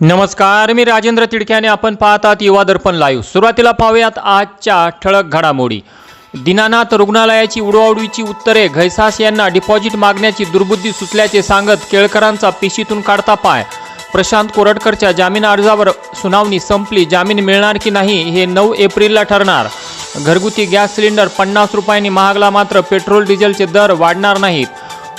नमस्कार मी राजेंद्र तिडक्याने आपण पाहतात युवा दर्पण लाईव्ह सुरुवातीला पाहूयात आजच्या ठळक घडामोडी. दीनानाथ रुग्णालयाची उडवाउडवीची उत्तरे घैसास यांना डिपॉझिट मागण्याची दुर्बुद्धी सुचल्याचे सांगत केळकरांचा पिशीतून काढता पाय. प्रशांत कोरटकरच्या जामीन अर्जावर सुनावणी संपली जामीन मिळणार की नाही हे नऊ एप्रिलला ठरणार. घरगुती गॅस सिलेंडर पन्नास रुपयांनी महागला मात्र पेट्रोल डिझेलचे दर वाढणार नाहीत.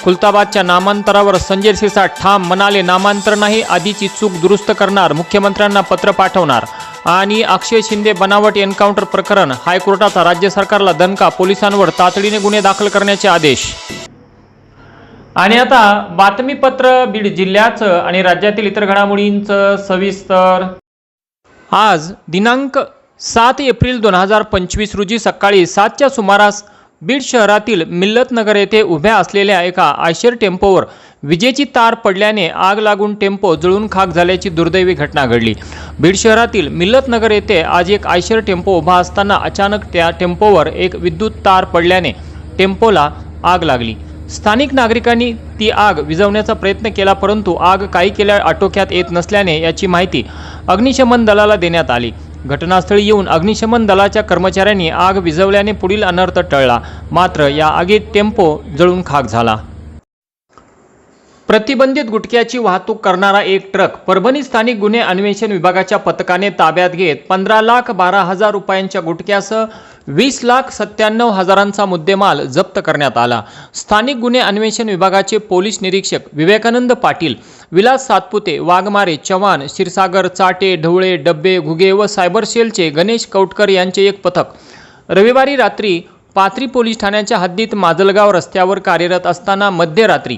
खुलताबादच्या नामांतरावर संजय सिरसाट ठाम म्हणाले नामांतर नाही आधीची चूक दुरुस्त करणार मुख्यमंत्र्यांना पत्र पाठवणार. आणि अक्षय शिंदे बनावट एन्काउंटर प्रकरण हायकोर्टाचा राज्य सरकारला दणका पोलिसांवर तातडीने गुन्हे दाखल करण्याचे आदेश. आणि आता बातमीपत्र बीड जिल्ह्याचं आणि राज्यातील इतर घडामोडींचं सविस्तर. आज दिनांक सात एप्रिल दोन हजार पंचवीस रोजी सकाळी सातच्या सुमारास बीड शहरातील मिल्लतनगर येथे उभ्या असलेल्या एका आयशर टेम्पोवर विजेची तार पडल्याने आग लागून टेम्पो जळून खाक झाल्याची दुर्दैवी घटना घडली. बीड शहरातील मिल्लतनगर येथे आज एक आयशर टेम्पो उभा असताना अचानक त्या टेम्पोवर एक विद्युत तार पडल्याने टेम्पोला आग लागली. स्थानिक नागरिकांनी ती आग विझवण्याचा प्रयत्न केला परंतु आग काही केल्या आटोक्यात येत नसल्याने याची माहिती अग्निशमन दलाला देण्यात आली. घटनास्थळी येऊन अग्निशमन दलाच्या कर्मचाऱ्यांनी आग विझवल्याने पुढील अनर्थ टळला. मात्र या आगीत टेम्पो जळून खाक झाला. प्रतिबंधित गुटख्याची वाहतूक करणारा एक ट्रक परभणी स्थानिक गुन्हे अन्वेषण विभागाच्या पथकाने ताब्यात घेत पंधरा लाख बारा हजार रुपयांच्या गुटख्यासह वीस लाख सत्त्याण्णव हजारांचा मुद्देमाल जप्त करण्यात आला. स्थानिक गुन्हे अन्वेषण विभागाचे पोलीस निरीक्षक विवेकानंद पाटील विलास सातपुते वाघमारे चव्हाण क्षीरसागर चाटे ढवळे डब्बे घुगे व सायबर सेलचे गणेश कौटकर यांचे एक पथक. रविवारी रात्री पाथरी पोलीस ठाण्याच्या हद्दीत माजलगाव रस्त्यावर कार्यरत असताना मध्यरात्री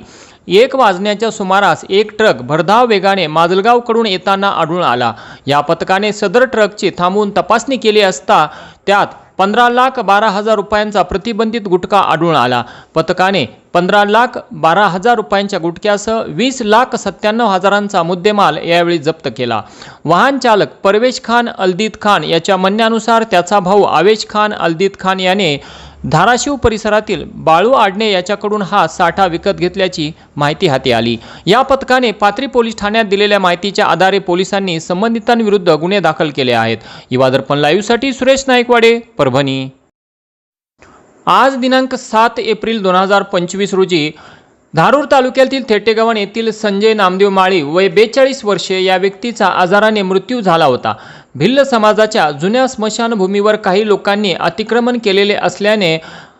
एक वाजण्याच्या सुमारास एक ट्रक भरधाव वेगाने माजलगावकडून येताना आढळून आला. या पथकाने सदर ट्रकची थांबून तपासणी केली असता त्यात पंधरा लाख बारा हजार रुपयांचा प्रतिबंधित गुटखा आढळून आला. पथकाने पंधरा लाख बारा हजार रुपयांच्या गुटख्यासह वीस लाख सत्त्याण्णव हजारांचा मुद्देमाल यावेळी जप्त केला. वाहन चालक परवेश खान अल्दीत खान याच्या म्हणण्यानुसार त्याचा भाऊ आवेश खान अल्दीत खान याने धाराशिव परिसरातील बाळू आडणे याच्याकडून हा साठा विकत घेतल्याची माहिती हाती आली. या पथकाने पाथरी पोलीस ठाण्यात दिलेल्या माहितीच्या आधारे पोलिसांनी संबंधितांविरुद्ध गुन्हे दाखल केले आहेत. युवादर्पण लाईव्हसाठी सुरेश नाईकवाडे परभणी. आज दिनांक सात एप्रिल दोन हजार पंचवीस रोजी धारूर तालुक्यातील थेटेगव्हाण येथील संजय नामदेव माळी वय बेचाळीस वर्षे या व्यक्तीचा आजाराने मृत्यू झाला होता. भिल्ल समाजाच्या जुन्या स्मशानभूमीवर काही लोकांनी अतिक्रमण केलेले असल्याने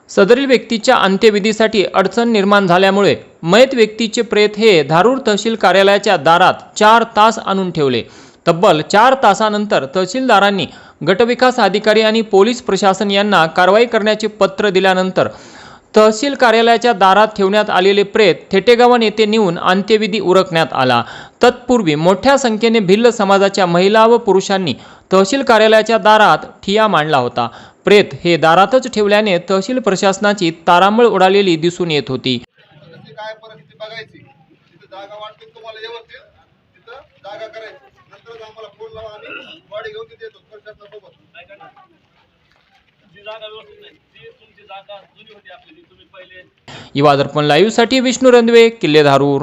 सदरील व्यक्तीच्या अंत्यविधीसाठी अडचण निर्माण झाल्यामुळे मयत व्यक्तीचे प्रेत हे धारूर तहसील कार्यालयाच्या दारात चार तास आणून ठेवले. तब्बल चार तासानंतर तहसीलदारांनी गटविकास अधिकारी आणि पोलीस प्रशासन यांना कारवाई करण्याचे पत्र दिल्यानंतर तहसील कार्यालयाच्या दारात ठेवण्यात आलेले प्रेत थेटेगावन येथे नेऊन अंत्यविधी उरकण्यात आला. तत्पूर्वी मोठ्या संख्येने भिल्ल समाजाच्या महिला व पुरुषांनी तहसील कार्यालयाच्या दारात ठिया मांडला होता. प्रेत हे दारातच ठेवल्याने तहसील प्रशासनाची तारांबळ उडालेली दिसून येत होती. जागा करायची. नंतर आम्हाला फोन लावा आणि बॉडी घेऊन तिथे येतो प्रशासनासोबत. युवा दर्पण लाईव्हसाठी विष्णू रंधवे किल्ले धारूर.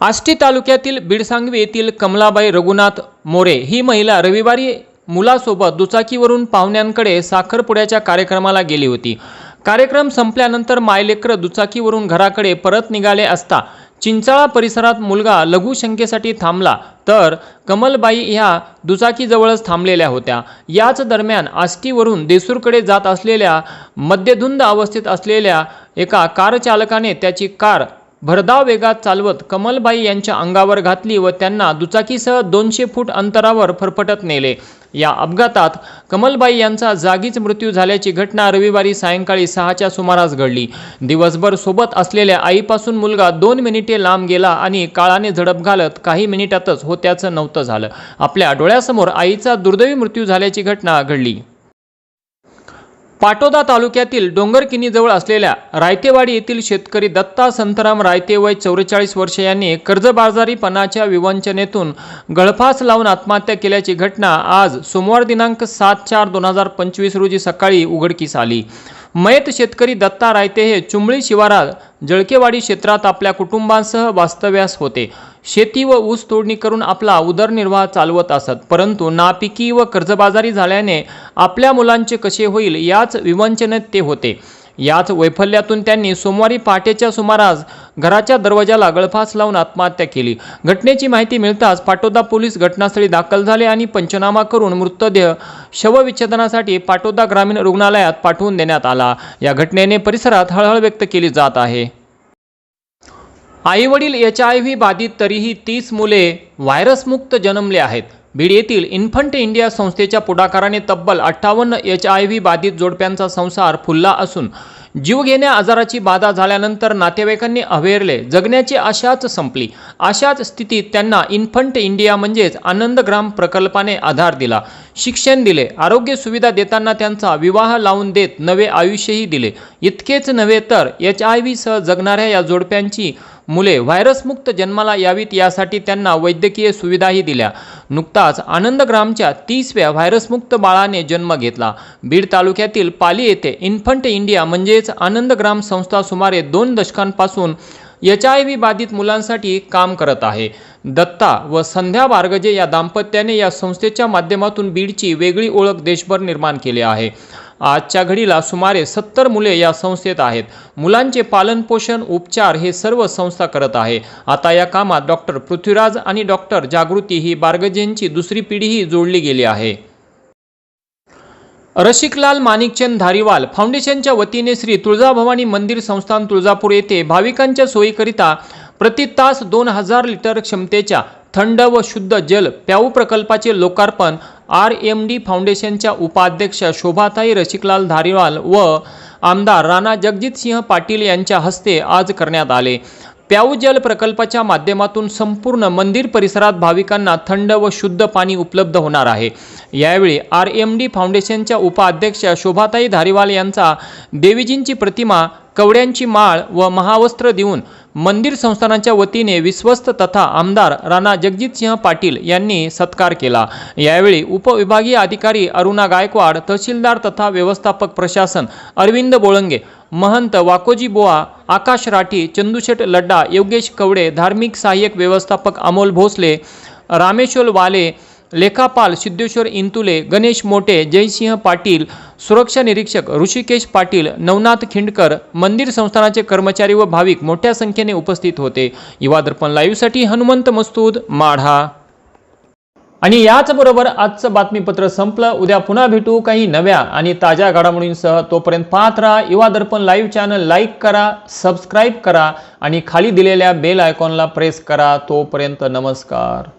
आष्टी तालुक्यातील बीडसांगवी येथील कमलाबाई रघुनाथ मोरे ही महिला रविवारी मुलासोबत दुचाकीवरून पाहुण्यांकडे साखरपुड्याच्या कार्यक्रमाला गेली होती. कार्यक्रम संपल्यानंतर मायलेकर दुचाकीवरून घराकडे परत निघाले असता चिंचाळा परिसरात मुलगा लघुशंकेसाठी थांबला तर कमलबाई ह्या दुचाकीजवळच थांबलेल्या होत्या. याच दरम्यान आष्टीवरून देसूरकडे जात असलेल्या मद्यधुंद अवस्थेत असलेल्या एका कार चालकाने त्याची कार भरधाव वेगात चालवत कमलबाई यांच्या अंगावर घातली व त्यांना दुचाकीसह दोनशे फूट अंतरावर फरफटत नेले. या अपघातात कमलबाई यांचा जागीच मृत्यू झाल्याची घटना रविवारी सायंकाळी सहाच्या सुमारास घडली. दिवसभर सोबत असलेल्या आईपासून मुलगा दोन मिनिटे लांब गेला आणि काळाने झडप घालत काही मिनिटातच होत्याचं नव्हतं झालं. आपल्या डोळ्यासमोर आईचा दुर्दैवी मृत्यू झाल्याची घटना घडली. पाटोदा तालुक्यातील डोंगरकिनीजवळ असलेल्या रायतेवाडी येथील शेतकरी दत्ता संतराम रायते वय चौवेचाळीस वर्ष यांनी कर्जबाजारीपणाच्या विवंचनेतून गळफास लावून आत्महत्या केल्याची घटना आज सोमवार दिनांक सात चार दोन हजार पंचवीस रोजी सकाळी उघडकीस आली. मयत शेतकरी दत्ता रायते हे चुंबळी शिवारात जळकेवाडी क्षेत्रात आपल्या कुटुंबांसह वास्तव्यास होते. शेती व ऊस तोडणी करून आपला उदरनिर्वाह चालवत असत. परंतु नापिकी व कर्जबाजारी झाल्याने आपल्या मुलांचे कसे होईल याच विवंचनेत ते होते. याच वैफल्यातून त्यांनी सोमवारी पहाटेच्या सुमारास घराच्या दरवाजाला गळफास लावून आत्महत्या केली. घटनेची माहिती मिळताच पाटोदा पोलीस घटनास्थळी दाखल झाले आणि पंचनामा करून मृतदेह शवविच्छेदनासाठी पाटोदा ग्रामीण रुग्णालयात पाठवून देण्यात आला. या घटनेने परिसरात हळहळ व्यक्त केली जात आहे. आईवडील एच आय व्ही बाधित तरीही तीस मुले व्हायरसमुक्त जन्मले आहेत. बीड येथील इन्फंट इंडिया संस्थेच्या पुढाकाराने तब्बल अठ्ठावन्न एच आय व्ही बाधित जोडप्यांचा संसार फुलला असून जीवघेण्या आजाराची बाधा झाल्यानंतर नातेवाईकांनी अवेरले जगण्याची आशाच संपली. अशाच स्थितीत त्यांना इन्फंट इंडिया म्हणजेच आनंदग्राम प्रकल्पाने आधार दिला. शिक्षण दिले आरोग्य सुविधा देताना त्यांचा विवाह लावून देत नवे आयुष्यही दिले. इतकेच नव्हे तर एच आय व्हीसह जगणाऱ्या या जोडप्यांची मुले व्हायरसमुक्त जन्माला यावीत यासाठी त्यांना वैद्यकीय सुविधाही दिल्या. नुकताच आनंदग्रामच्या तीसव्या व्हायरसमुक्त बाळाने जन्म घेतला. बीड तालुक्यातील पाली येथे इन्फंट इंडिया म्हणजेच आनंदग्राम संस्था सुमारे दोन दशकांपासून एच आय व्ही बाधित मुलांसाठी काम करत आहे. दत्ता व संध्या बारगजे या दाम्पत्याने या संस्थेच्या माध्यमातून बीडची वेगळी ओळख देशभर निर्माण केली आहे. आजच्या घडीला सुमारे सत्तर मुले या संस्थेत आहेत. मुलांचे पालनपोषण उपचार हे सर्व संस्था करत आहे. आता या कामात डॉक्टर पृथ्वीराज आणि डॉक्टर जागृती ही बार्गजेंची दुसरी पिढीही जोडली गेली आहे. रसिकलाल माणिकचंद धारीवाल फाउंडेशनच्या वतीने श्री तुळजाभवानी मंदिर संस्थान तुळजापूर येथे भाविकांच्या सोयीकरिता प्रति तास दोन हजार लिटर क्षमतेच्या थंड व शुद्ध जल प्याऊ प्रकल्पाचे लोकार्पण आर एम डी फाउंडेशनच्या उपाध्यक्ष शोभाताई रसिकलाल धारीवाल व आमदार राणा जगजितसिंह पाटील यांच्या हस्ते आज करण्यात आले. प्याऊ जल प्रकल्पाच्या माध्यमातून संपूर्ण मंदिर परिसरात भाविकांना थंड व शुद्ध पाणी उपलब्ध होणार आहे. यावेळी आर एम डी फाउंडेशनच्या उपाध्यक्ष शोभाताई धारीवाल यांचा देवीजींची प्रतिमा कवड्यांची माळ व महावस्त्र देऊन मंदिर संस्थानाच्या वतीने विश्वस्त तथा आमदार राणा जगजितसिंह पाटील यांनी सत्कार केला. यावेळी उपविभागीय अधिकारी अरुणा गायकवाड तहसीलदार तथा व्यवस्थापक प्रशासन अरविंद बोळंगे महंत वाकोजी बोआ आकाश राठी चंदूशेठ लड्डा योगेश कवडे धार्मिक सहाय्यक व्यवस्थापक अमोल भोसले रामेश्वर वाले लेखापाल सिद्धेश्वर इंतुले गणेश मोटे जयसिंह पाटील सुरक्षा निरीक्षक ऋषिकेश पाटील नवनाथ खिंडकर मंदिर संस्थानाचे कर्मचारी व भाविक मोठ्या संख्येने उपस्थित होते. युवा दर्पण लाईव्हसाठी हनुमंत मस्तूद माढा. आणि याचबरोबर आजचं बातमीपत्र संपलं. उद्या पुन्हा भेटू काही नव्या आणि ताज्या घडामोडींसह. तोपर्यंत पाहत राहा. Yuva Darpan live channel like करा सबस्क्राईब करा आणि खाली दिलेल्या बेल आयकॉनला प्रेस करा. तोपर्यंत नमस्कार.